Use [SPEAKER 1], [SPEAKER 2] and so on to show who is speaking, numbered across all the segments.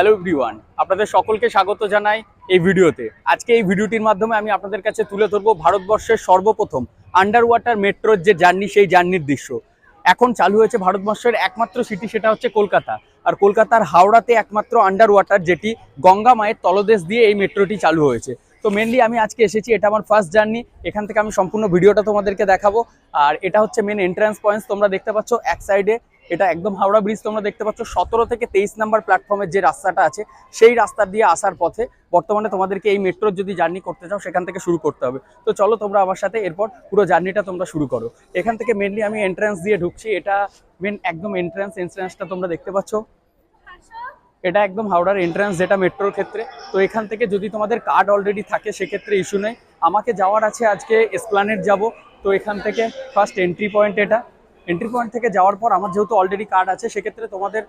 [SPEAKER 1] Hello everyone আপনাদের সকলকে স্বাগত জানাই এই ভিডিওতে। আজকে এই ভিডিওটির মাধ্যমে আমি আপনাদের কাছে তুলে ধরবো ভারতবর্ষের সর্বপ্রথম আন্ডার ওয়াটার মেট্রোর যে জার্নি সেই জার্নির দৃশ্য। এখন চালু হয়েছে ভারতবর্ষের একমাত্র সিটি সেটা হচ্ছে কলকাতা। আর কলকাতার হাওড়াতে একমাত্র আন্ডার ওয়াটার যেটি গঙ্গা মায়ের তলদেশ দিয়ে এই মেট্রোটি চালু হয়েছে। তো মেনলি আমি আজকে এসেছি, এটা আমার ফার্স্ট জার্নি এখান থেকে আমি সম্পূর্ণ ভিডিওটা তোমাদেরকে দেখাবো। আর এটা হচ্ছে মেন এন্ট্রান্স পয়েন্টস তোমরা দেখতে পাচ্ছ এক সাইডে এটা একদম হাওড়া ব্রিজ, তোমরা দেখতে পাচ্ছ সতেরো থেকে তেইশ নাম্বার প্ল্যাটফর্মের যে রাস্তাটা আছে, সেই রাস্তা দিয়ে আসার পথে বর্তমানে তোমাদেরকে এই মেট্রোর যদি জার্নি করতে চাও, সেখান থেকে শুরু করতে হবে। তো চলো তোমরা আমার সাথে এরপর পুরো জার্নিটা তোমরা শুরু করো। এখান থেকে মেনলি আমি এন্ট্রান্স দিয়ে ঢুকছি। এটা মেন একদম এন্ট্রান্স এন্ট্রান্সটা তোমরা দেখতে পাচ্ছ। এটা একদম হাওড়ার এন্ট্রান্স যেটা মেট্রোর ক্ষেত্রে। তো এখান থেকে যদি তোমাদের কার্ড অলরেডি থাকে, সেক্ষেত্রে ইস্যু নেই। আমাকে যাওয়ার আছে আজকে এসপ্লানেট যাব। তো এখান থেকে ফার্স্ট এন্ট্রি পয়েন্ট এটা। এন্ট্রি পয়েন্ট থেকে যাওয়ার পর আমার যেহেতু অলরেডি কার্ড আছে, সেক্ষেত্রে তোমাদের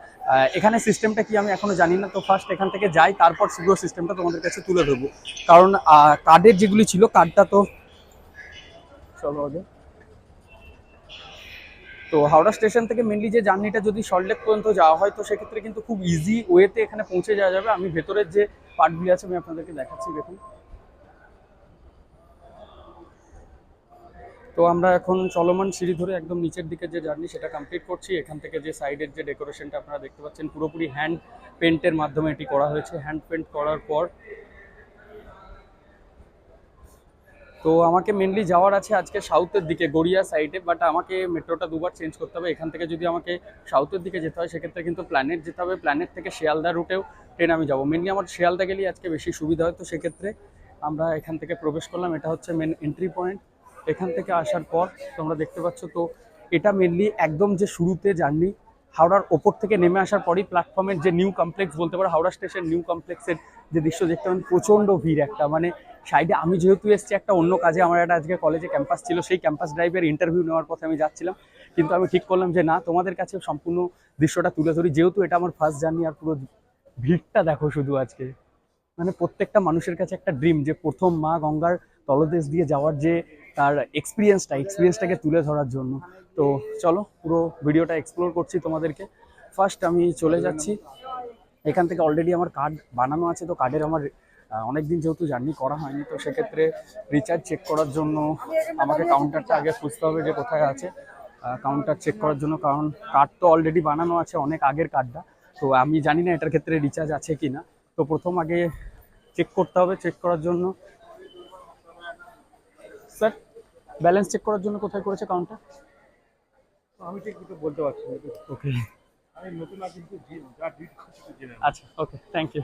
[SPEAKER 1] এখানে সিস্টেমটা কি আমি এখনও জানি না। তো ফার্স্ট এখান থেকে যাই, তারপর পুরো সিস্টেমটা তোমাদের কাছে তুলে ধরবো। কারণ কার্ডের যেগুলি ছিল কার্ডটা তো চলো। তো হাওড়া স্টেশন থেকে মেনলি যে জার্নিটা যদি সল্টলেক পর্যন্ত যাওয়া হয়, তো সেক্ষেত্রে কিন্তু খুব ইজি ওয়েতে এখানে পৌঁছে যাওয়া যাবে। আমি ভেতরের যে পার্টগুলি আছে, আমি আপনাদেরকে দেখাচ্ছি, দেখুন। তো আমরা এখন চলমান সিঁড়ি ধরে একদম নিচের দিকে যে জার্নি সেটা কমপ্লিট করছি। এখান থেকে যে সাইডের যে ডেকোরেশনটা আপনারা দেখতে পাচ্ছেন, পুরোপুরি হ্যান্ড পেন্টের মাধ্যমে এটি করা হয়েছে। হ্যান্ড পেন্ট করার পর তো আমাকে মেনলি যাওয়ার আছে আজকে সাউথের দিকে, গড়িয়া সাইডে বাট আমাকে মেট্রোটা দুবার চেঞ্জ করতে হবে। এখান থেকে যদি আমাকে সাউথের দিকে যেতে হয়, সেক্ষেত্রে কিন্তু প্ল্যানেট যেতে হবে। প্ল্যানেট থেকে শিয়ালদা রুটেও ট্রেন আমি যাব। মেনলি আমার শিয়ালদা গেলেই আজকে বেশি সুবিধা হয়, তো সেক্ষেত্রে আমরা এখান থেকে প্রবেশ করলাম। এটা হচ্ছে মেন এন্ট্রি পয়েন্ট এখান থেকে আসার পর তোমরা দেখতে পাচ্ছ তো এটা মেনলি একদম যে শুরুতে জার্নি, হাওড়ার ওপর থেকে নেমে আসার পরই প্ল্যাটফর্মের যে নিউ কমপ্লেক্স বলতে পারো, হাওড়া স্টেশন নিউ কমপ্লেক্সের যে দৃশ্য দেখতে পাবেন, প্রচণ্ড ভিড় একটা। মানে সাইডে আমি যেহেতু এসেছি, একটা অন্য কাজে, আমার একটা আজকে কলেজে ক্যাম্পাস ছিল, সেই ক্যাম্পাস ড্রাইভের ইন্টারভিউ নেওয়ার পথে আমি যাচ্ছিলাম। কিন্তু আমি ঠিক করলাম যে না, তোমাদের কাছে সম্পূর্ণ দৃশ্যটা তুলে ধরি। যেহেতু এটা আমার ফার্স্ট জার্নি আর পুরো ভিড়টা দেখো শুধু আজকে। মানে প্রত্যেকটা মানুষের কাছে একটা ড্রিম যে প্রথম মা গঙ্গার তলদেশ দিয়ে যাওয়ার যে তার এক্সপিরিয়েন্সটা এক্সপিরিয়েন্সটাকে তুলে ধরার জন্য। তো চলো, পুরো ভিডিওটা এক্সপ্লোর করছি তোমাদেরকে। ফার্স্ট আমি চলে যাচ্ছি। এখান থেকে অলরেডি আমার কার্ড বানানো আছে, তো কার্ডের আমার অনেক দিন যেহেতু জার্নি করা হয়নি, তো সেক্ষেত্রে রিচার্জ চেক করার জন্য আমাকে কাউন্টারটা আগে খুঁজতে হবে যে কোথায় আছে। কাউন্টার চেক করার জন্য, কারণ কার্ড তো অলরেডি বানানো আছে, অনেক আগের কার্ডটা তো আমি জানি না এটার ক্ষেত্রে রিচার্জ আছে কি না তো প্রথম আগে চেক করতে হবে চেক করার জন্য। স্যার ব্যালেন্স চেক করার জন্য কোথায় করেছে কাউন্টার
[SPEAKER 2] আমি ঠিক কিছু বলতে পারছি না।
[SPEAKER 1] ওকে
[SPEAKER 2] আমি নতুন আর কিন্তু যা ডিট
[SPEAKER 1] আচ্ছা ওকে থ্যাংক ইউ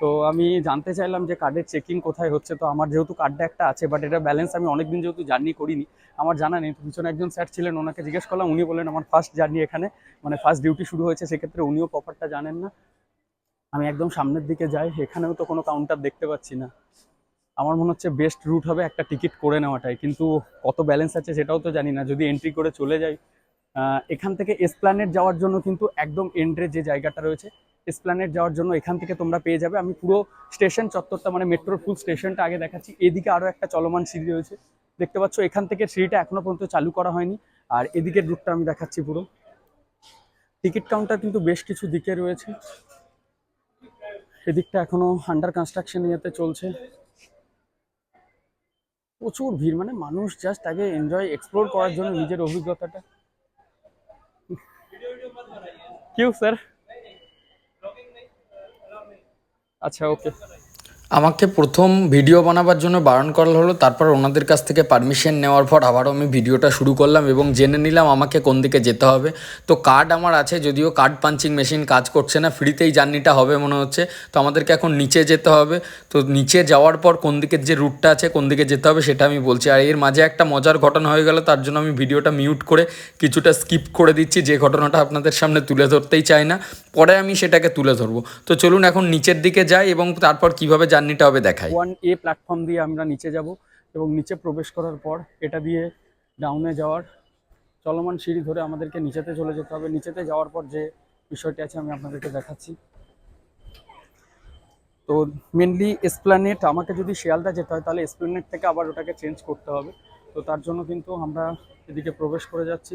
[SPEAKER 1] তো আমি জানতে চাইলাম যে কার্ডের চেকিং কোথায় হচ্ছে। তো আমার যেহেতু কার্ডটা একটা আছে বাট এটা ব্যালেন্স আমি অনেকদিন যেহেতু জার্নি করিনি আমার জানা নেই। পিছনে একজন স্যার ছিলেন ওনাকে জিজ্ঞেস করলাম উনি বলেন আমার ফার্স্ট জার্নি এখানে মানে ফার্স্ট ডিউটি শুরু হয়েছে সেক্ষেত্রে উনিও প্রপারটা জানেন না। আমি একদম সামনের দিকে যাই এখানেও তো কোনো কাউন্টার দেখতে পাচ্ছি না। আমার মনে হচ্ছে বেস্ট রুট হবে একটা টিকিট করে নেওয়াটাই। কিন্তু কত ব্যালেন্স আছে সেটাও তো জানি না। যদি এন্ট্রি করে চলে যাই এখান থেকে এসপ্ল্যানেট যাওয়ার জন্য কিন্তু একদম এন্ট্রে যে জায়গাটা রয়েছে এসপ্ল্যানেট যাওয়ার জন্য এখান থেকে তোমরা পেয়ে যাবে। আমি পুরো স্টেশন চত্বরটা মানে মেট্রোর ফুল স্টেশনটা আগে দেখাচ্ছি। এদিকে আরও একটা চলমান সিঁড়ি রয়েছে। দেখতে পাচ্ছ, এখান থেকে সিঁড়িটা এখনও পর্যন্ত চালু করা হয়নি। আর এদিকের রুটটা আমি দেখাচ্ছি পুরো। টিকিট কাউন্টার কিন্তু বেশ কিছু দিকে রয়েছে। এদিকটা এখনও আন্ডার কনস্ট্রাকশন ইয়েতে চলছে। প্রচুর ভিড় মানে মানুষ জাস্ট তাকে এনজয় এক্সপ্লোর করার জন্য নিজের অভিজ্ঞতাটা। কিউ স্যার আচ্ছা ওকে
[SPEAKER 3] আমাকে প্রথম ভিডিও বানাবার জন্য বারণ করা হলো, তারপর ওনাদের কাছ থেকে পারমিশন নেওয়ার পর আবারও আমি ভিডিওটা শুরু করলাম এবং জেনে নিলাম আমাকে কোন দিকে যেতে হবে। তো কার্ড আমার আছে, যদিও কার্ড পাঞ্চিং মেশিন কাজ করছে না ফ্রিতেই জার্নিটা হবে মনে হচ্ছে। তো আমাদেরকে এখন নিচে যেতে হবে। তো নিচে যাওয়ার পর কোন দিকের যে রুটটা আছে, কোন দিকে যেতে হবে সেটা আমি বলছি। আর এর মাঝে একটা মজার ঘটনা হয়ে গেল, তার জন্য আমি ভিডিওটা মিউট করে কিছুটা স্কিপ করে দিচ্ছি। যে ঘটনাটা আপনাদের সামনে তুলে ধরতেই চাই না। পরে আমি সেটাকে তুলে ধরবো। তো চলুন এখন নিচের দিকে যাই এবং তারপর কীভাবে জার্নিটা হবে দেখাই।
[SPEAKER 1] ওয়ান এ প্ল্যাটফর্ম দিয়ে আমরা নিচে যাব এবং নিচে প্রবেশ করার পর এটা দিয়ে ডাউনে যাওয়ার চলমান সিঁড়ি ধরে আমাদেরকে নিচেতে চলে যেতে হবে। নিচেতে যাওয়ার পর যে বিষয়টি আছে আমি আপনাদেরকে দেখাচ্ছি। তো মেনলি এসপ্ল্যানেট আমাকে যদি শিয়ালদা যেতে হয় তাহলে এসপ্ল্যানেট থেকে আবার ওটাকে চেঞ্জ করতে হবে। তো তার জন্য কিন্তু আমরা এদিকে প্রবেশ করে যাচ্ছি।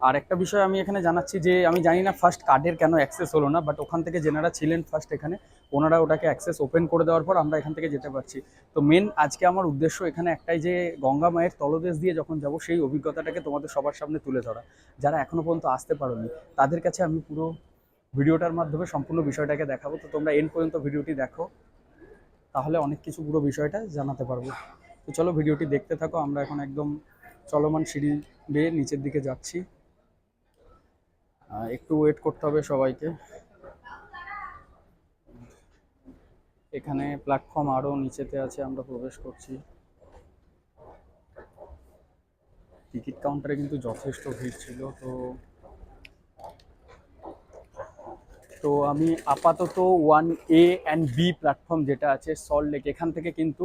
[SPEAKER 1] আর একটা বিষয় আমি এখানে জানাচ্ছি যে আমি জানি না ফার্স্ট কার্ডের কেন অ্যাক্সেস হলো না বাট ওখান থেকে যেনারা ছিলেন ফার্স্ট এখানে, ওনারা ওটাকে অ্যাক্সেস ওপেন করে দেওয়ার পর আমরা এখান থেকে যেতে পারছি। তো মেন আজকে আমার উদ্দেশ্য এখানে একটাই যে গঙ্গা মায়ের তলদেশ দিয়ে যখন যাব, সেই অভিজ্ঞতাটাকে তোমাদের সবার সামনে তুলে ধরা। যারা এখনও পর্যন্ত আসতে পারোনি, তাদের কাছে আমি পুরো ভিডিওটার মাধ্যমে সম্পূর্ণ বিষয়টাকে দেখাবো। তো তোমরা এন্ড পর্যন্ত ভিডিওটি দেখো, তাহলে অনেক কিছু পুরো বিষয়টা জানাতে পারব। তো চলো ভিডিওটি দেখতে থাকো, আমরা এখন একদম চলমান সিঁড়ি বেয়ে নিচের দিকে যাচ্ছি। একটু ওয়েট করতে হবে সবাইকে। এখানে প্ল্যাটফর্ম আরও নিচেতে আছে, আমরা প্রবেশ করছি। টিকিট কাউন্টারে কিন্তু যথেষ্ট ভিড় ছিল, তো তো আমি আপাতত one A and B platform যেটা আছে সল্ট লেক এখান থেকে কিন্তু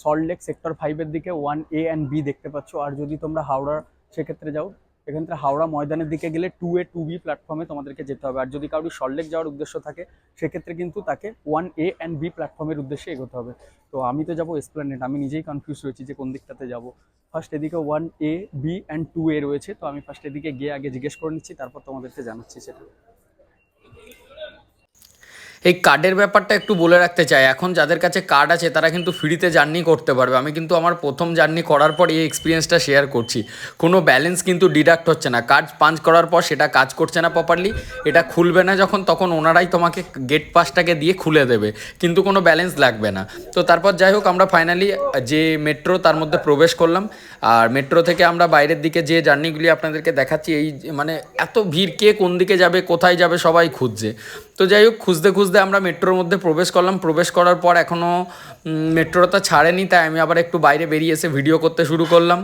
[SPEAKER 1] সল্ট লেক সেক্টর ফাইভের দিকে ওয়ান এ অ্যান্ড বি দেখতে পাচ্ছ। আর যদি তোমরা হাওড়ার সেক্ষেত্রে যাও এখান থেকে হাওড়া ময়দানের দিকে গেলে টু এ টু বি প্ল্যাটফর্মে তোমাদেরকে যেতে হবে। আর যদি কারোর সল্টলেক যাওয়ার উদ্দেশ্য থাকে, সেক্ষেত্রে কিন্তু তাকে ওয়ান এ অ্যান্ড বি প্ল্যাটফর্মের উদ্দেশ্যে এগোতে হবে। তো আমি তো যাব এসপ্ল্যানেট আমি নিজেই কনফিউজ হয়েছি যে কোন দিকটাতে যাব। ফার্স্ট এদিকে one A B and two A রয়েছে, তো আমি ফার্স্ট এদিকে গিয়ে আগে জিজ্ঞেস করে নিচ্ছি, তারপর তোমাদেরকে জানাচ্ছি সেটা।
[SPEAKER 3] এই কার্ডের ব্যাপারটা একটু বলে রাখতে চাই। এখন যাদের কাছে কার্ড আছে, তারা কিন্তু ফ্রিতে জার্নি করতে পারবে। আমি কিন্তু আমার প্রথম জার্নি করার পর এই এক্সপিরিয়েন্সটা শেয়ার করছি। কোনো ব্যালেন্স কিন্তু ডিডাক্ট হচ্ছে না। কার্ড পাঞ্চ করার পর সেটা কাজ করছে না প্রপারলি এটা খুলবে না যখন, তখন ওনারাই তোমাকে গেট পাসটাকে দিয়ে খুলে দেবে। কিন্তু কোনো ব্যালেন্স লাগবে না। তো তারপর যাই হোক, আমরা ফাইনালি যে মেট্রো তার মধ্যে প্রবেশ করলাম। আর মেট্রো থেকে আমরা বাইরের দিকে যে জার্নিগুলি আপনাদেরকে দেখাচ্ছি, এই মানে এত ভিড় কে কোন দিকে যাবে, কোথায় যাবে সবাই খুঁজছে। তো যাই হোক, খুঁজতে খুঁজতে আমরা মেট্রোর মধ্যে প্রবেশ করলাম। প্রবেশ করার পর এখনও মেট্রোটা ছাড়েনি, তাই আমি আবার একটু বাইরে বেরিয়ে এসে ভিডিও করতে শুরু করলাম।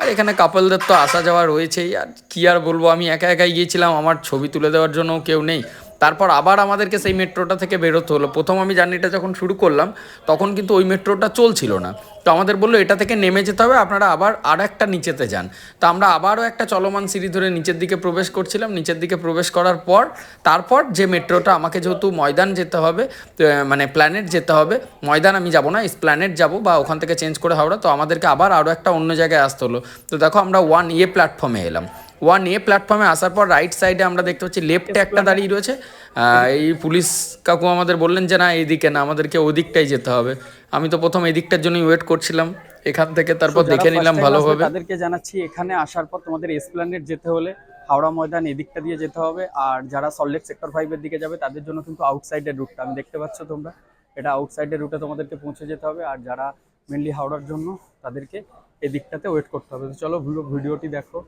[SPEAKER 3] আর এখানে কাপলদের তো আসা যাওয়া রয়েছেই, আর কী আর বলব, আমি একা একাই গিয়েছিলাম, আমার ছবি তুলে দেওয়ার জন্য কেউ নেই। তারপর আবার আমাদেরকে সেই মেট্রোটা থেকে বেরোতে হলো। প্রথম আমি জার্নিটা যখন শুরু করলাম, তখন কিন্তু ওই মেট্রোটা চলছিল না। তো আমাদের বলল, এটা থেকে নেমে যেতে হবে, আপনারা আবার আর একটা নিচেতে যান। তো আমরা আবারও একটা চলমান সিঁড়ি ধরে নিচের দিকে প্রবেশ করছিলাম। নিচের দিকে প্রবেশ করার পর, তারপর যে মেট্রোটা, আমাকে যেহেতু ময়দান যেতে হবে মানে প্ল্যানেট যেতে হবে, ময়দান আমি যাব না প্ল্যানেট যাব বা ওখান থেকে চেঞ্জ করে হাওড়া, তো আমাদেরকে আবার আরও একটা অন্য জায়গায় আসতে হলো। তো দেখো, আমরা ওয়ান এ প্ল্যাটফর্মে এলাম। ওয়ান এ প্ল্যাটফর্মে আসার পর রাইট সাইডে আমরা দেখতে পাচ্ছি লেফটে একটা দাঁড়িয়ে রয়েছে। এই পুলিশ কাকু আমাদের বললেন যে না এইদিকে না আমাদেরকে ওদিকটাই যেতে হবে। আমি তো প্রথম এদিকটার জন্যই ওয়েট করছিলাম। এখান থেকে তারপর দেখে নিলাম ভালোভাবে।
[SPEAKER 1] তাদেরকে জানাচ্ছি এখানে আসার পর তোমাদের এসপ্ল্যানেট যেতে হলে হাওড়া ময়দান এদিকটা দিয়ে যেতে হবে। আর যারা সল্টলেক সেক্টর ফাইভের দিকে যাবে তাদের জন্য কিন্তু আউটসাইডের রুটটা আমি দেখতে পাচ্ছ তোমরা এটা আউটসাইডের রুটে তোমাদেরকে পৌঁছে যেতে হবে। আর যারা মেনলি হাওড়ার জন্য তাদেরকে এদিকটাতে ওয়েট করতে হবে। তো চলো ভিডিও ভিডিওটি দেখো।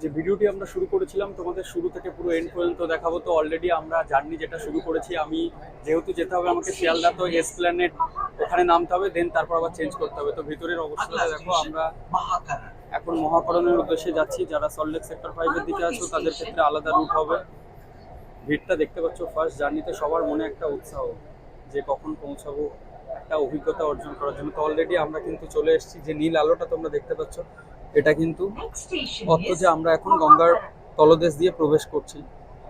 [SPEAKER 1] যে ভিডিওটি আমরা শুরু করেছিলাম তোমাদের শুরু থেকে পুরো এন্ড পর্যন্ত দেখাবো। তো অলরেডি আমরা জার্নি যেটা শুরু করেছি আমি যেহেতু যেতে হবে আমাকে শিয়ালদা তো এসপ্ল্যানেট ওখানে নামতে হবে দেন তারপর আবার চেঞ্জ করতে হবে। তো ভিতরের অবস্থাটা দেখো আমরা এখন মহাকরণের উদ্দেশ্যে যাচ্ছি। যারা সল্টলেক সেক্টর ফাইভের দিকে আছো তাদের ক্ষেত্রে আলাদা রুট হবে। ভিড়টা দেখতে পাচ্ছ ফার্স্ট জার্নিতে সবার মনে একটা উৎসাহ যে কখন পৌঁছাবো একটা অভিজ্ঞতা অর্জন করার জন্য। তো অলরেডি আমরা কিন্তু চলে এসেছি যে নীল আলোটা তোমরা দেখতে পাচ্ছ। এটা কিন্তু অর্থ যে আমরা এখন গঙ্গার তলদেশ দিয়ে প্রবেশ করছি।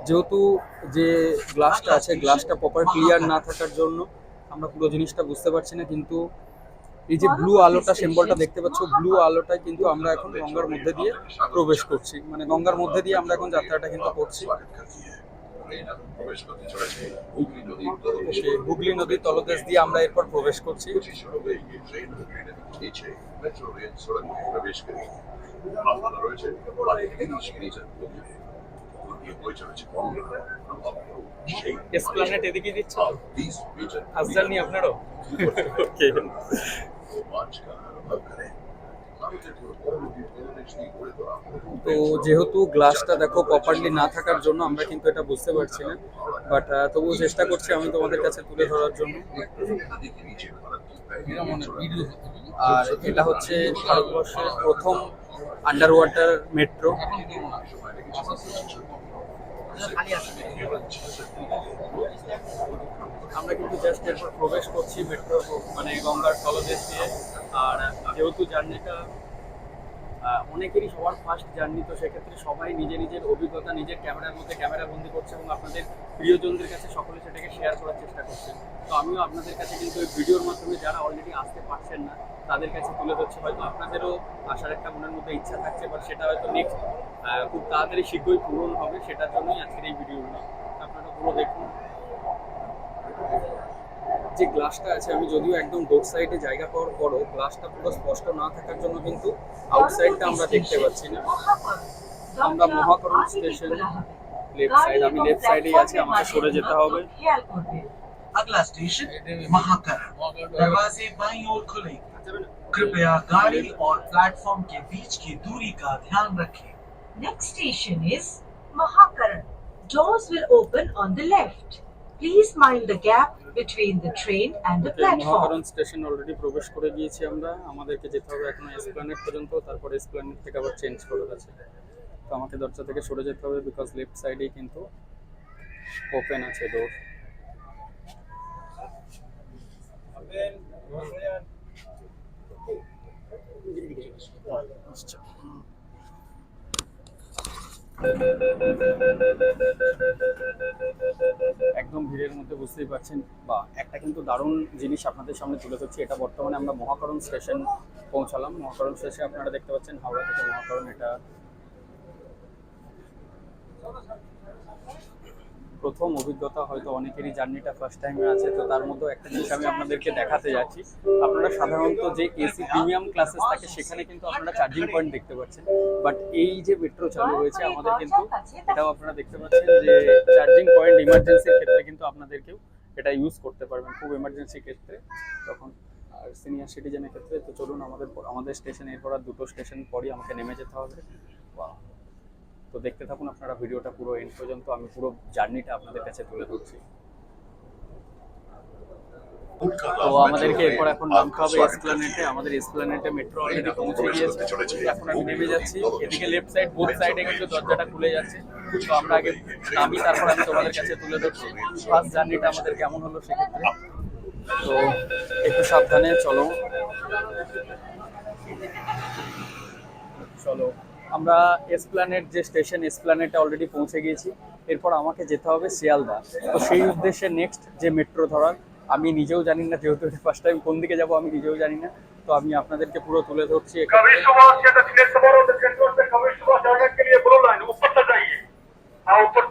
[SPEAKER 1] যেহেতু যে গ্লাসটা আছে গ্লাসটা প্রপার ক্লিয়ার না থাকার জন্য আমরা পুরো জিনিসটা বুঝতে পারছি না কিন্তু এই যে ব্লু আলোটা সিম্বলটা দেখতে পাচ্ছ ব্লু আলোটাই কিন্তু আমরা এখন গঙ্গার মধ্যে দিয়ে প্রবেশ করছি। মানে গঙ্গার মধ্যে দিয়ে আমরা এখন যাত্রাটা কিন্তু করছি।
[SPEAKER 4] হুগলি নদীর
[SPEAKER 1] তলদেশ দিয়ে। আমরা এরপর প্রবেশ করছি।
[SPEAKER 4] পঁচিশ সড়কে এগিয়ে ট্রেন হুগলি নদীর নিচে মেট্রো রেল সড়ক প্রবেশ করে। আপনারা রয়েছে তিরিশ মিনিটের
[SPEAKER 1] আপনারও? ওকে তো যেহেতু গ্লাসটা দেখো প্রপারলি না থাকার জন্য আমরা কিন্তু এটা বুঝতে পারছি না বাট তবুও চেষ্টা করছি আমি তোমাদের কাছে তুলে ধরার জন্য। আর এটা হচ্ছে ভারতবর্ষের প্রথম আন্ডার ওয়াটার মেট্রো আমরা কিন্তু জাস্ট এরপর প্রবেশ করছি মেট্রো মানে গঙ্গার তলদেশ দিয়ে। আর যেহেতু জার্নিটা অনেকেরই সবার ফার্স্ট জার্নি তো সেক্ষেত্রে সবাই নিজের নিজের অভিজ্ঞতা, নিজের ক্যামেরার মধ্যে ক্যামেরা বন্দি করছে এবং আপনাদের প্রিয়জনদের কাছে সকলে সেটাকে শেয়ার করার চেষ্টা করছে। তো আমিও আপনাদের কাছে কিন্তু এই ভিডিওর মাধ্যমে যারা অলরেডি আসতে পারছেন না, তাদের কাছে তুলে ধরছে। হয়তো আপনাদেরও আসার একটা মনের মধ্যে ইচ্ছা থাকছে বা সেটা হয়তো নেক্সট খুব তাড়াতাড়ি শীঘ্রই পূরণ হবে, সেটার জন্যই আজকের এই ভিডিওগুলো আপনারা পুরো দেখুন। যে গ্লাসটা আছে আমি যদিও একদম ডোর সাইডে জায়গা পাওয়ার পরও গ্লাসটা পুরো স্পষ্ট না থাকার জন্য কিন্তু আউটসাইডটা আমরা দেখতে পাচ্ছি না আমরা মহাকরণ স্টেশন লেফট সাইড আমি লেফট সাইডেই আছি আমাকে সরে যেতে হবে
[SPEAKER 5] अगला स्टेशन महाकरण दरवाजे बाईं ओर खुलेंगे कृपया गाड़ी और प्लेटफॉर्म के बीच की दूरी का ध्यान रखें
[SPEAKER 6] Next station is Mahakaran. Doors will open on the left. Please mind the gap between the train and the platform.
[SPEAKER 1] Mahakaran station already প্রবেশ করে গিয়েছি আমরা। আমাদেরকে যেতে হবে এখন এসপ্ল্যানেট পর্যন্ত তারপর এসপ্ল্যানেট থেকে আবার চেঞ্জ করে আছে তো আমাকে দরজা থেকে সরে যেতে হবে বিকজ লেফট সাইডেই কিন্তু ওপেন আছে ডোর একদম ভিড়ের মধ্যে বুঝতেই পারছেন। বা একটা কিন্তু দারুণ জিনিস আপনাদের সামনে তুলে ধরছি, এটা বর্তমানে আমরা মহাকরণ স্টেশন পৌঁছালাম। মহাকরণ স্টেশনে আপনারা দেখতে পাচ্ছেন হাওড়া থেকে মহাকরণ, এটা প্রথম অভিজ্ঞতা হয়তো অনেকেরই জার্নিটা ফার্স্ট টাইমে আছে, তো তার মধ্যে একটা জিনিস আমি আপনাদেরকে দেখাতে যাচ্ছি। আপনারা সাধারণত যে এসি প্রিমিয়াম ক্লাসেস থাকে, সেখানে কিন্তু আপনারা চার্জিং পয়েন্ট দেখতে পাচ্ছেন। বাট এই যে মেট্রো চালু হয়েছে, আমাদের কিন্তু এটাও আপনারা দেখতে পাচ্ছেন যে চার্জিং পয়েন্ট ইমার্জেন্সির ক্ষেত্রে কিন্তু আপনাদেরকেও এটা ইউজ করতে পারবেন। খুব এমার্জেন্সি ক্ষেত্রে তখন আর সিনিয়র সিটিজেনের ক্ষেত্রে, তো চলুন আমাদের আমাদের স্টেশন এরপর আর দুটো স্টেশন পরই আমাকে নেমে যেতে হবে. তো দেখতে থাকুন আপনারা ভিডিওটা পুরো এন্ড পর্যন্ত। আমি পুরো জার্নিটা আপনাদের কাছে তুলে ধরছি। তো আমাদেরকে এরপর এখন নামতে হবে এসপ্ল্যানেটে আমাদের এসপ্ল্যানেটে মেট্রো অলরেডি পৌঁছে গিয়েছে। এখন আমি নেমে যাচ্ছি। এদিকে লেফট সাইড বোথ সাইডে কিন্তু দরজাটা খুলে যাচ্ছে। তো আমরা আগে নামি, তারপর আমি তোমাদের কাছে তুলে ধরছি। ফার্স্ট জার্নিটা আমাদের কেমন হলো সেক্ষেত্রে? তো একটু সাবধানে চলো। চলো। আমরা এসপ্ল্যানেট যে স্টেশন এসপ্ল্যানেটে অলরেডি পৌঁছে গিয়েছি। এরপর আমাকে যেতে হবে শিয়ালদা। তো সেই উদ্দেশ্যে নেক্সট যে মেট্রো ধরার আমি নিজেও জানি না যেহেতু এটা ফার্স্ট টাইম কোন দিকে যাব আমি নিজেও জানি না। তো আমি আপনাদেরকে পুরো তুলে ধরছি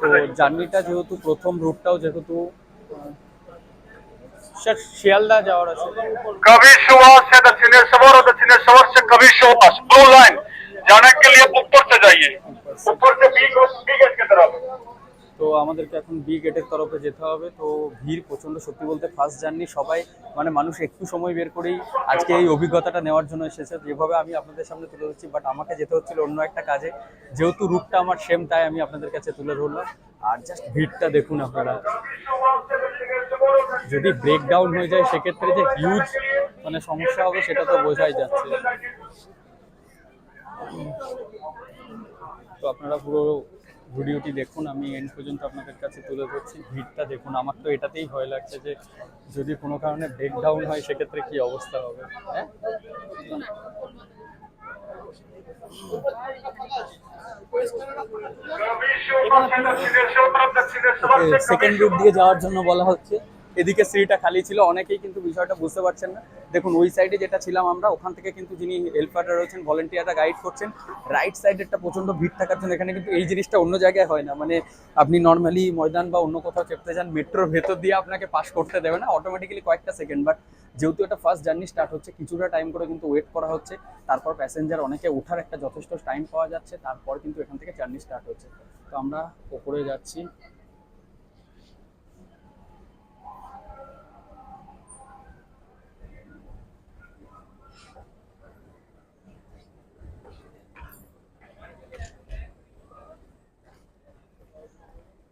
[SPEAKER 1] তো জার্নিটা যেহেতু প্রথম রুটটাও যেহেতু শিয়ালদা যাওয়ার আছে।
[SPEAKER 2] কবি সুভাষ কবি সুভাষ। ব্লু লাইন दक्षिण सवार से कभी सुबह ब्लू लाइन जाने के लिए ऊपर से जाइए ऊपर से बी बी गेट की तरफ
[SPEAKER 1] তো আমাদেরকে এখন বি গেটের তরফে যেতে হবে তো ভিড় প্রচন্ড সত্যি বলতে ফার্স্ট জার্নি সবাই মানে মানুষ একটু সময় বের করেই আজকে এই অভিজ্ঞতাটা নেওয়ার জন্য এসেছে যেভাবে আমি আপনাদের সামনে তুলে ধরছি বাট আমাকে যেতে হচ্ছিল অন্য একটা কাজে যেহেতু রুটটা আমার সেম তাই আমি আপনাদের কাছে তুলে ধরলাম আর জাস্ট ভিড়টা দেখুন আপনারা যদি ব্রেক ডাউন হয়ে যায় সেক্ষেত্রে যে হিউজ মানে সমস্যা হবে সেটা তো বোঝাই যাচ্ছে তো আপনারা পুরো ভিডিওটি দেখুন আমি এন্ড পর্যন্ত আপনাদের কাছে তুলে ধরছি। ভিড়টা দেখুন আমার তো এটাতেই ভয় লাগছে যে যদি কোনো কারণে ব্রেকডাউন হয় সেক্ষেত্রে কি অবস্থা হবে হ্যাঁ? সেকেন্ড রুট দিয়ে যাওয়ার জন্য বলা হচ্ছে। এদিকে সিঁড়িটা খালি ছিল, অনেকেই কিন্তু বিষয়টা বুঝতে পারছেন না। দেখুন, ওই সাইডে যেটা ছিলাম আমরা, ওখান থেকে কিন্তু যিনি হেল্পাররা রয়েছেন ভলেন্টিয়াররা গাইড করছেন রাইট সাইডেরটা প্রচণ্ড ভিড় থাকার জন্য এখানে কিন্তু এই জিনিসটা অন্য জায়গায় হয় না। মানে আপনি নর্মালি ময়দান বা অন্য কোথাও চেপতে যান, মেট্রোর ভেতর দিয়ে আপনাকে পাস করতে দেবে না অটোমেটিক্যালি কয়েকটা সেকেন্ড বাট যেহেতু এটা ফার্স্ট জার্নি স্টার্ট হচ্ছে, কিছুটা টাইম করে কিন্তু ওয়েট করা হচ্ছে। তারপর প্যাসেঞ্জার অনেকে ওঠার একটা যথেষ্ট টাইম পাওয়া যাচ্ছে, তারপর কিন্তু এখান থেকে জার্নি স্টার্ট হচ্ছে। তো আমরা ওপরে যাচ্ছি।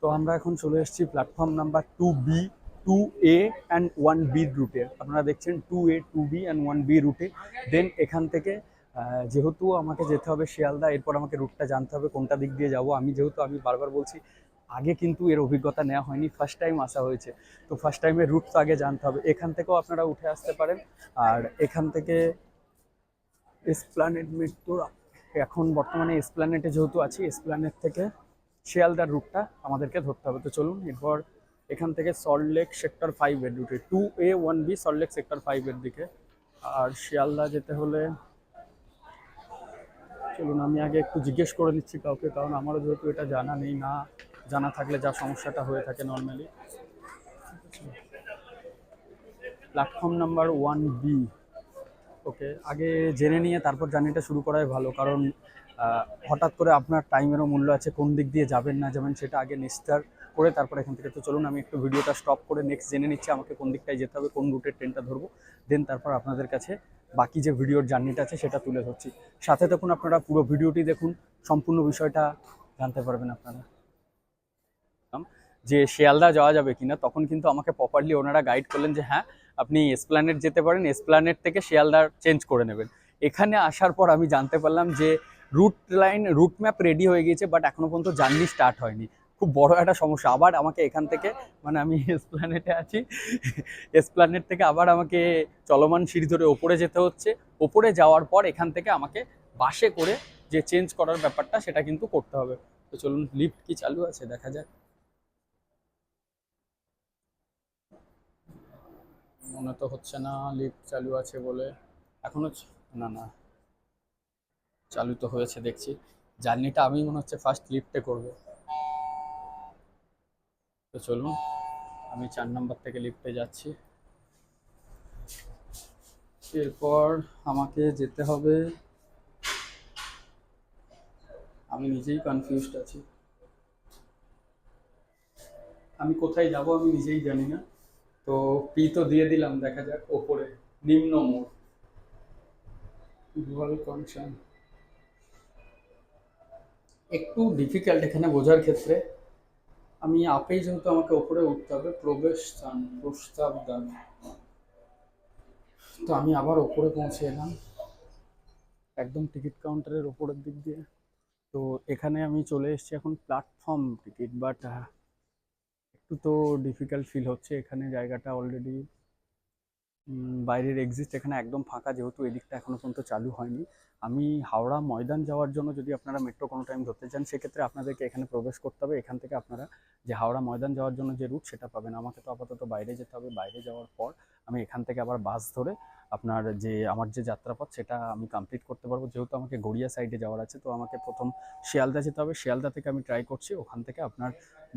[SPEAKER 1] তো আমরা এখন চলে এসেছি platform number two B two A and one B রুটে আপনারা দেখছেন two A two B and one B রুটে দেন এখান থেকে যেহেতু আমাকে যেতে হবে শিয়ালদা, এরপর আমাকে রুটটা জানতে হবে কোনটা দিক দিয়ে যাব। আমি যেহেতু, আমি বারবার বলছি, আগে কিন্তু এর অভিজ্ঞতা নেওয়া হয়নি ফার্স্ট টাইম আসা হয়েছে। তো ফার্স্ট টাইমের রুট তো আগে জানতে হবে। এখান থেকেও আপনারা উঠে আসতে পারেন। আর এখান থেকে এসপ্লানেড মেট্রোর এখন বর্তমানে এসপ্ল্যানেটে যেহেতু আছি এসপ্ল্যানেট থেকে শিয়ালদার রুটটা আমাদেরকে ধরতে হবে। তো চলুন, এরপর এখান থেকে সল্টলেক সেক্টর ফাইভের রুটে two A one B Salt Lake sector ফাইভের দিকে। আর শিয়ালদা যেতে হলে, চলুন, আমি আগে একটু জিজ্ঞেস করে নিচ্ছি কাউকে, কারণ আমারও যেহেতু এটা জানা নেই, না জানা থাকলে যা সমস্যাটা হয়ে থাকে normally platform number one B okay আগে জেনে নিয়ে তারপর জার্নিটা শুরু করাই ভালো, কারণ হঠাৎ করে আপনার টাইমেরও মূল্য আছে, কোন দিক দিয়ে যাবেন না যাবেন সেটা আগে নিস্তার করে তারপর এখান থেকে তো চলুন, আমি একটু ভিডিওটা স্টপ করে নেক্সট জেনে নিচ্ছি আমাকে কোন দিকটায় যেতে হবে, কোন রুটের ট্রেনটা ধরবো দেন তারপর আপনাদের কাছে বাকি যে ভিডিওর জার্নিটা আছে সেটা তুলে ধরছি। সাথে তখন আপনারা, পুরো ভিডিওটি দেখুন, সম্পূর্ণ বিষয়টা জানতে পারবেন আপনারা। যে শিয়ালদা যাওয়া যাবে কিনা, তখন কিন্তু আমাকে প্রপারলি ওনারা গাইড করলেন যে হ্যাঁ আপনি এসপ্ল্যানেট যেতে পারেন এসপ্ল্যানেট থেকে শিয়ালদার চেঞ্জ করে নেবেন। এখানে আসার পর আমি জানতে পারলাম যে route line route map ready হয়ে গিয়েছে বাট এখনও পর্যন্ত জার্নি স্টার্ট হয়নি। খুব বড় একটা সমস্যা। আবার আমাকে এখান থেকে মানে আমি এসপ্ল্যানেটে আছি এসপ্ল্যানেট থেকে আবার আমাকে চলমান সিঁড়ি ধরে ওপরে যেতে হচ্ছে। ওপরে যাওয়ার পর এখান থেকে আমাকে বাসে করে যে চেঞ্জ করার ব্যাপারটা, সেটা কিন্তু করতে হবে। তো চলুন লিফট কি চালু আছে? দেখা যাক। মনে তো হচ্ছে না লিফট চালু আছে বলে। এখনও না না। চালু তো হয়েছে দেখছি। জার্নিটা আমি মনে হচ্ছে ফার্স্ট লিফটে করব। তো চলুন, আমি চার নম্বর থেকে লিফটে যাচ্ছি। এরপর আমাকে যেতে হবে। আমি নিজেই কনফিউজড আছি। আমি কোথায় যাব আমি নিজেই জানি না। তো পি তো দিয়ে দিলাম, দেখা যাক, ওপরে, নিম্ন মোড়। ডুয়াল কনসার্ন একটু ডিফিকাল্ট এখানে বোঝার ক্ষেত্রে, আমি আপেই যেহেতু আমাকে ওপরে উঠতে হবে, প্রবেশ স্থান প্রস্তাব দান। তো আমি আবার ওপরে পৌঁছে এলাম, একদম টিকিট কাউন্টারের ওপরের দিক দিয়ে। তো এখানে আমি চলে এসেছি এখন প্ল্যাটফর্ম টিকিট বাট একটু তো ডিফিকাল্ট ফিল হচ্ছে, এখানে জায়গাটা অলরেডি বাইরের এক্সিস্ট এখানে একদম ফাঁকা, যেহেতু এদিকটা এখনও পর্যন্ত চালু হয়নি। আমি হাওড়া ময়দান যাওয়ার জন্য যদি আপনারা মেট্রো কোনো টাইম ধরতে চান, সেক্ষেত্রে আপনাদেরকে এখানে প্রবেশ করতে হবে। এখান থেকে আপনারা যে হাওড়া ময়দান যাওয়ার জন্য যে রুট সেটা পাবেন। আমাকে তো আপাতত বাইরে যেতে হবে। বাইরে যাওয়ার পর আমি এখান থেকে আবার বাস ধরে আপনার যে, আমার যে যাত্রাপথ, সেটা আমি কমপ্লিট করতে পারব। যেহেতু আমাকে গড়িয়া সাইডে যাওয়ার আছে, তো আমাকে প্রথম শিয়ালদা যেতে হবে। শিয়ালদা থেকে আমি ট্রাই করছি। ওখান থেকে আপনার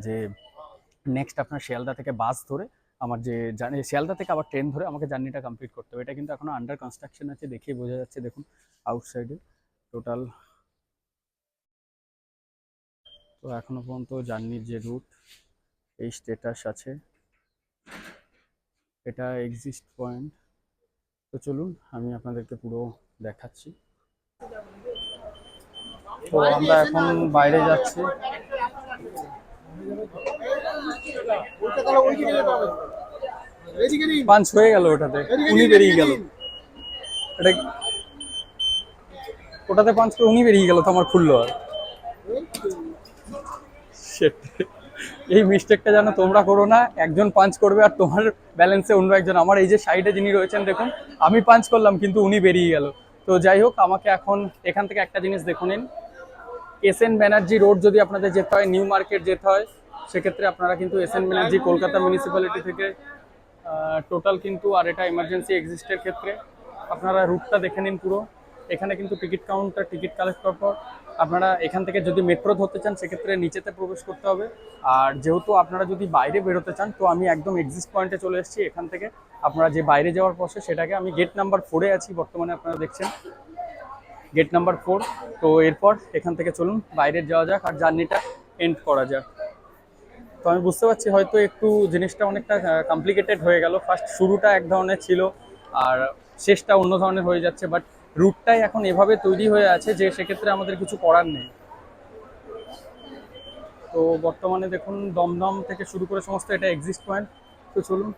[SPEAKER 1] যে নেক্সট আপনার শিয়ালদা থেকে বাস ধরে আমার যে শিয়ালদা থেকে আবার ট্রেন ধরে আমাকে জার্নিটা কমপ্লিট করতে হবে। এটা কিন্তু এখনও আন্ডার কনস্ট্রাকশন আছে দেখিয়ে বোঝা যাচ্ছে। দেখুন আউটসাইডে টোটাল তো এখনও পর্যন্ত জার্নির যে রুট এই স্টেটাস আছে। এটা এক্সিস্ট পয়েন্ট তো চলুন, আমি আপনাদেরকে পুরো দেখাচ্ছি। তো আমরা এখন বাইরে যাচ্ছি। পাঞ্চ হয়ে গেল ওটাতে। উনি বেরিয়ে গেল। এটা ওটাতে পাঞ্চ করে উনি বেরিয়ে গেল তো আমার খুললো আর. এই মিস্টেকটা যেন তোমরা করো না একজন পাঞ্চ করবে আর তোমার ব্যালেন্সে অন্য একজন। আমার এই যে সাইডে যিনি রয়েছেন দেখুন আমি পাঞ্চ করলাম কিন্তু উনি বেরিয়ে গেল। তো যাই হোক আমাকে এখন এখান থেকে একটা জিনিস দেখুন নিন। এস এন ব্যানার্জি রোড যদি আপনাদের যেতে হয় নিউ মার্কেট যেতে হয় সেক্ষেত্রে আপনারা কিন্তু S N Banerjee Kolkata municipality থেকে টোটাল কিন্তু আর এটা এমার্জেন্সি এক্সিস্টের ক্ষেত্রে আপনারা রুটটা দেখে নিন পুরো। এখানে কিন্তু টিকিট কাউন্টার টিকিট কালেক্ট করার পর আপনারা এখান থেকে যদি মেট্রো ধরতে চান, সেক্ষেত্রে নিচেতে প্রবেশ করতে হবে। আর যেহেতু আপনারা যদি বাইরে বেরোতে চান, তো আমি একদম এক্সিস্ট পয়েন্টে চলে এসেছি। এখান থেকে আপনারা যে বাইরে যাওয়ার প্রসেস সেটাকে আমি গেট নাম্বার ফোরে আছি, বর্তমানে আপনারা দেখছেন। গেট নাম্বার ফোর তো এরপর এখান থেকে চলুন, বাইরে যাওয়া যাক আর জার্নিটা এন্ড করা যাক। তো আমি বুঝতে পারছি হয়তো একটু জিনিসটা অনেকটা কমপ্লিকেটেড হয়ে গেল। ফার্স্ট শুরুটা এক ধরনের ছিল, আর শেষটা অন্য ধরনের হয়ে যাচ্ছে বাট রুটটাই এখন এভাবে তৈরি হয়ে আছে যে সেক্ষেত্রে আমাদের কিছু করার নেই। তো বর্তমানে দেখুন, দমদম থেকে শুরু করে সমস্ত এটা এক্সিস্ট পয়েন্ট তো চলুন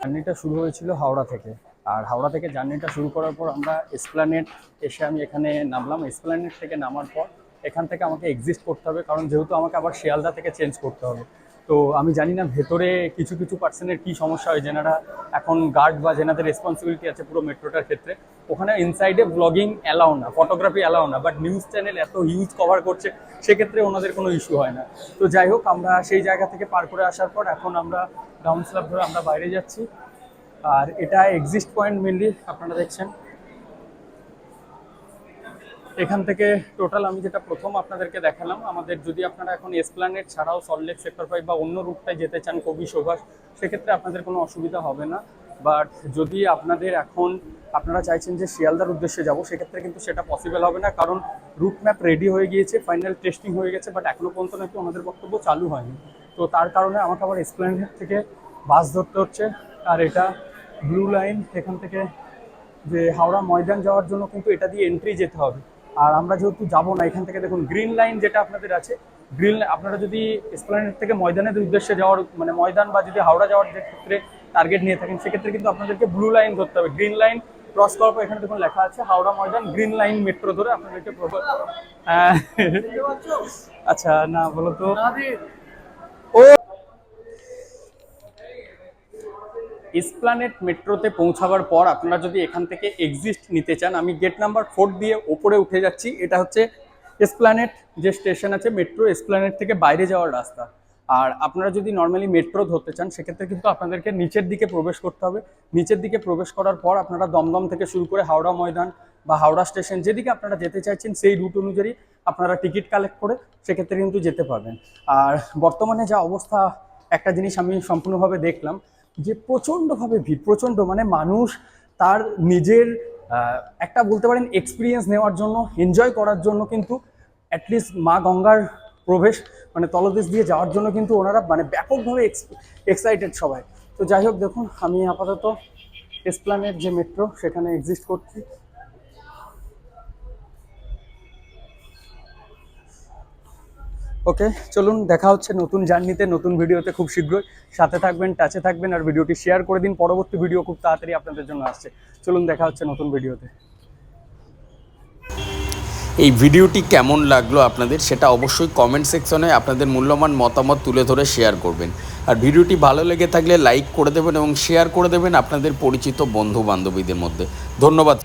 [SPEAKER 1] জার্নিটা শুরু হয়েছিল হাওড়া থেকে। আর হাওড়া থেকে জার্নিটা শুরু করার পর আমরা এসপ্লানেট এসে আমি এখানে নামলাম। এসপ্লানেট থেকে নামার পর এখান থেকে আমাকে এক্সিস্ট করতে হবে, কারণ যেহেতু আমাকে আবার শিয়ালদা থেকে চেঞ্জ করতে হবে। তো আমি জানি না ভেতরে কিছু কিছু পার্সনের কি সমস্যা হয়, যেনারা এখন গার্ড বা যেনাদের রেসপন্সিবিলিটি আছে পুরো মেট্রোটার ক্ষেত্রে। ওখানে ইনসাইডে ব্লগিং অ্যালাউ না ফটোগ্রাফি অ্যালাউ না বাট নিউজ চ্যানেল এত হিউজ কভার করছে, সেক্ষেত্রে ওনাদের কোনো ইস্যু হয় না। তো যাই হোক, আমরা সেই জায়গা থেকে পার করে আসার পর এখন আমরা ডাউন স্ল্যাব ধরে আমরা বাইরে যাচ্ছি। আর এটা এক্সিস্ট পয়েন্ট মেনলি আপনারা দেখছেন। এখান থেকে টোটাল আমি যেটা প্রথম আপনাদেরকে দেখালাম, আমাদের যদি আপনারা এখন এসপ্লানেট ছাড়াও সল্টলেক সেক্টর ফাইভ বা অন্য রুটটায় যেতে চান কবি সুভাষ সেক্ষেত্রে আপনাদের কোনো অসুবিধা হবে না। বাট যদি আপনাদের এখন আপনারা চাইছেন যে শিয়ালদার উদ্দেশ্যে যাব, সেক্ষেত্রে কিন্তু সেটা পসিবল হবে না, কারণ রুট ম্যাপ রেডি হয়ে গিয়েছে ফাইনাল টেস্টিং হয়ে গেছে বাট এখনও পর্যন্ত নাকি ওনাদের বক্তব্য চালু হয়নি। তো তার কারণে আমাকে আবার এসপ্লানেট থেকে বাস ধরতে হচ্ছে, আর এটা ব্লু লাইন এখান থেকে যে হাওড়া ময়দান যাওয়ার জন্য কিন্তু এটা দিয়ে এন্ট্রি যেতে হবে। আর আমরা যেহেতু যাব না এখান থেকে দেখুন গ্রিন লাইন যেটা আপনাদের আছে গ্রিন আপনারা যদি এসপ্লানেট থেকে ময়দানের উদ্দেশ্যে যাওয়ার মানে ময়দান বা যদি হাওড়া যাওয়ার যে ক্ষেত্রে টার্গেট নিয়ে থাকেন সেক্ষেত্রে কিন্তু আপনাদেরকে ব্লু লাইন ধরতে হবে। গ্রিন লাইন ক্রস করার পর এখানে দেখুন লেখা আছে Howrah Maidan green line metro ধরে আপনাদেরকে প্রপার আচ্ছা না বলো তো। ও এসপ্লানেট মেট্রোতে পৌঁছাবার পর আপনারা যদি এখান থেকে এক্সিস্ট নিতে চান, আমি গেট নাম্বার ফোর দিয়ে ওপরে উঠে যাচ্ছি। এটা হচ্ছে এসপ্লানেট যে স্টেশন আছে মেট্রো এসপ্লানেট থেকে বাইরে যাওয়ার রাস্তা। আর আপনারা যদি নর্মালি মেট্রো ধরতে চান, সেক্ষেত্রে কিন্তু আপনাদেরকে নিচের দিকে প্রবেশ করতে হবে। নিচের দিকে প্রবেশ করার পর আপনারা দমদম থেকে শুরু করে হাওড়া ময়দান বা হাওড়া স্টেশন যেদিকে আপনারা যেতে চাইছেন, সেই রুট অনুযায়ী আপনারা টিকিট কালেক্ট করে সেক্ষেত্রে কিন্তু যেতে পারবেন। আর বর্তমানে যা অবস্থা, একটা জিনিস আমি সম্পূর্ণভাবে দেখলাম যে প্রচণ্ডভাবে ভিড়, প্রচণ্ড মানে মানুষ তার নিজের একটা বলতে পারেন এক্সপিরিয়েন্স নেওয়ার জন্য এনজয় করার জন্য কিন্তু অ্যাটলিস্ট মা গঙ্গার প্রবেশ মানে তলদেশ দিয়ে যাওয়ার জন্য কিন্তু ওনারা মানে ব্যাপকভাবে এক্সাইটেড সবাই। তো যাই হোক, দেখুন, আমি আপাতত এসপ্লানের যে মেট্রো সেখানে এক্সিস্ট করছি। ওকে চলুন দেখা হচ্ছে নতুন জার্নিতে, নতুন ভিডিওতে খুব শীঘ্রই। সাথে থাকবেন টাচে থাকবেন, আর ভিডিওটি শেয়ার করে দিন। পরবর্তী ভিডিও খুব তাড়াতাড়ি আপনাদের জন্য আসছে। চলুন দেখা হচ্ছে নতুন ভিডিওতে।
[SPEAKER 3] এই ভিডিওটি কেমন লাগল আপনাদের সেটা অবশ্যই কমেন্ট সেকশনে আপনাদের মূল্যবান মতামত তুলে ধরে শেয়ার করবেন। আর ভিডিওটি ভালো লেগে থাকলে লাইক করে দেবেন এবং শেয়ার করে দেবেন আপনাদের পরিচিত বন্ধু বান্ধবীদের মধ্যে। ধন্যবাদ।